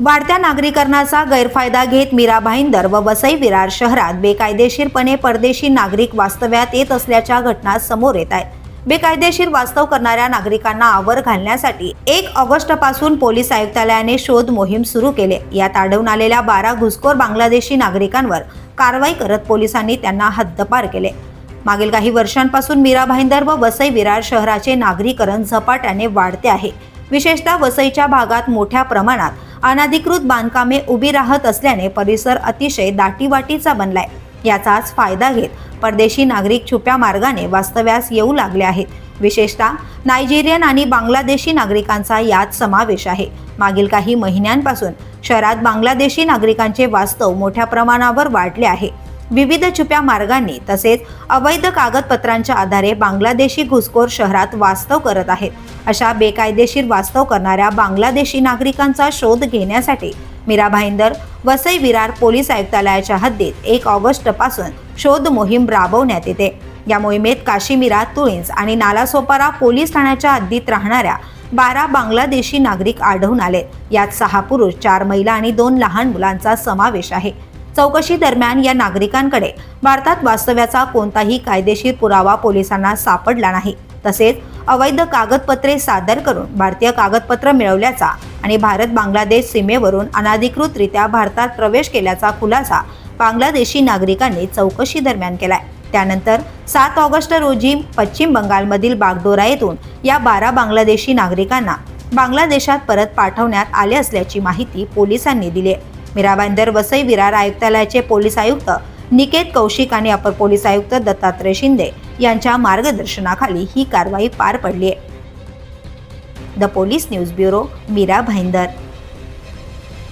वाढत्या नागरीकरणाचा गैरफायदा घेत मीरा भाईंदर व वसई विरार शहरात बेकायदेशीरपणे परदेशी नागरिक वास्तव्यात येत असल्याच्या घटना समोर येत आहेत. बेकायदेशीर वास्तव करणाऱ्या नागरिकांना आवर घालण्यासाठी एक ऑगस्टपासून पोलीस आयुक्तालयाने शोध मोहीम सुरू केले. यात आढळून आलेल्या बारा घुसखोर बांगलादेशी नागरिकांवर कारवाई करत पोलिसांनी त्यांना हद्दपार केले. मागील काही वर्षांपासून मीरा भाईंदर व वसई विरार शहराचे नागरीकरण झपाट्याने वाढते आहे. विशेषतः वसईच्या भागात मोठ्या प्रमाणात अनधिकृत बांधकामे उभी राहत असल्याने परिसर अतिशय दाटीवाटीचा बनलाय. याचाच फायदा घेत परदेशी नागरिक छुप्या मार्गाने वास्तव्यास येऊ लागले आहेत. विशेषतः नायजेरियन आणि बांगलादेशी नागरिकांचा यात समावेश आहे. मागील काही महिन्यांपासून शहरात बांगलादेशी नागरिकांचे वास्तव मोठ्या प्रमाणावर वाढले आहे. विविध छुप्या मार्गांनी तसेच अवैध कागदपत्रांच्या आधारे बांगलादेशी घुसखोर शहरात वास्तव करत आहेत. अशा बेकायदेशीर वास्तव करणाऱ्या बांगलादेशी नागरिकांचा शोध घेण्यासाठी मीरा भाईंदर वसई विरार पोलीस आयुक्तालयाच्या हद्दीत एक ऑगस्टपासून शोध मोहीम राबवण्यात येते. या मोहिमेत काशीमिरा तुळींस आणि नालासोपारा पोलीस ठाण्याच्या हद्दीत राहणाऱ्या बारा बांगलादेशी नागरिक आढळून आले. यात सहा पुरुष चार महिला आणि दोन लहान मुलांचा समावेश आहे. चौकशी दरम्यान या नागरिकांकडे भारतात वास्तव्याचा कोणताही कायदेशीर पुरावा पोलिसांना सापडला नाही. तसेच अवैध कागदपत्रे सादर करून भारतीय कागदपत्र मिळवल्याचा आणि भारत बांगलादेश सीमेवरून अनाधिकृतरित्या भारतात प्रवेश केल्याचा खुलासा बांगलादेशी नागरिकांनी चौकशी दरम्यान केलाय. त्यानंतर सात ऑगस्ट रोजी पश्चिम बंगालमधील बागडोरा येथून या बारा बांगलादेशी नागरिकांना बांगलादेशात परत पाठवण्यात आले असल्याची माहिती पोलिसांनी दिली आहे मीरा भाईंदर वसई विरार आयुक्तालयाचे पोलीस आयुक्त निकेत कौशिक आणि अपर पोलीस आयुक्त दत्तात्रय शिंदे यांच्या मार्गदर्शनाखाली ही कारवाई पार पडली आहे. The police news bureau Mira Bhayandar.